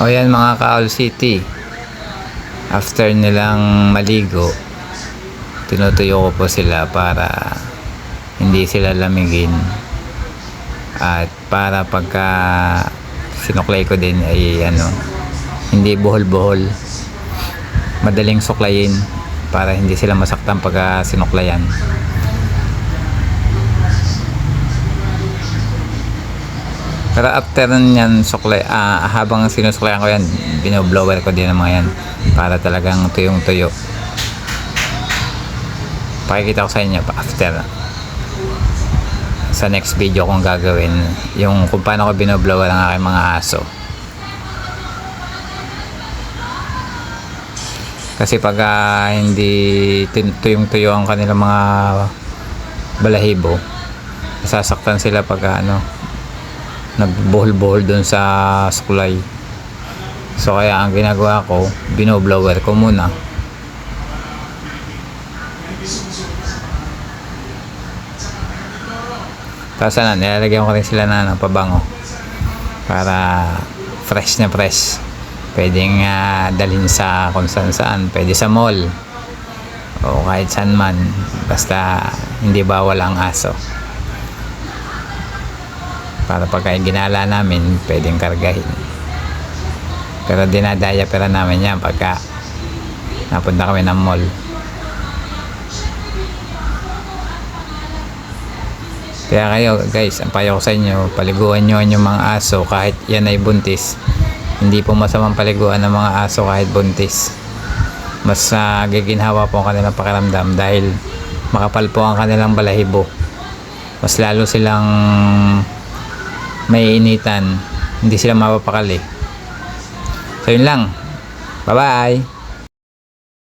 O yan mga ka-All City. After nilang maligo, tinutuyo ko po sila para hindi sila lamigin. At para pagka sinuklay ko din ay ano, hindi buhol-buhol. Madaling suklayin para hindi sila masaktan pagka sinuklayan. Pero after niyan suklay, ah, habang sinusuklayan ko yan, binoblower ko din ang mga yan para talagang tuyong tuyo. Pakikita ko sa inyo after sa next video kong gagawin yung kung paano ko binoblower ang aking mga aso. Kasi pag ah, hindi tin- tuyong-tuyo ang kanilang mga balahibo, sasaktan sila pag ah, ano, nagbuhol-buhol doon sa suklay. So kaya ang ginagawa ko, binoblower ko muna. Tapos ano, nilalagyan ko rin sila na ng pabango para fresh na fresh. Pwedeng ah, dalhin sa kung saan saan. Pwede sa mall o kahit saan man. Basta hindi bawal ang aso para pagka ginala namin pwedeng kargahin. Pero dinadaya pera namin yan pagka napunta kami ng mall. Kaya kayo guys ang payo ko sa inyo paliguan nyo ang mga aso kahit yan ay buntis. Hindi po masamang paliguan ng mga aso kahit buntis. Mas uh, po ang kanilang pakiramdam dahil makapal po ang kanilang balahibo. Mas lalo silang may initan hindi sila mapapakali. So yun lang. Bye bye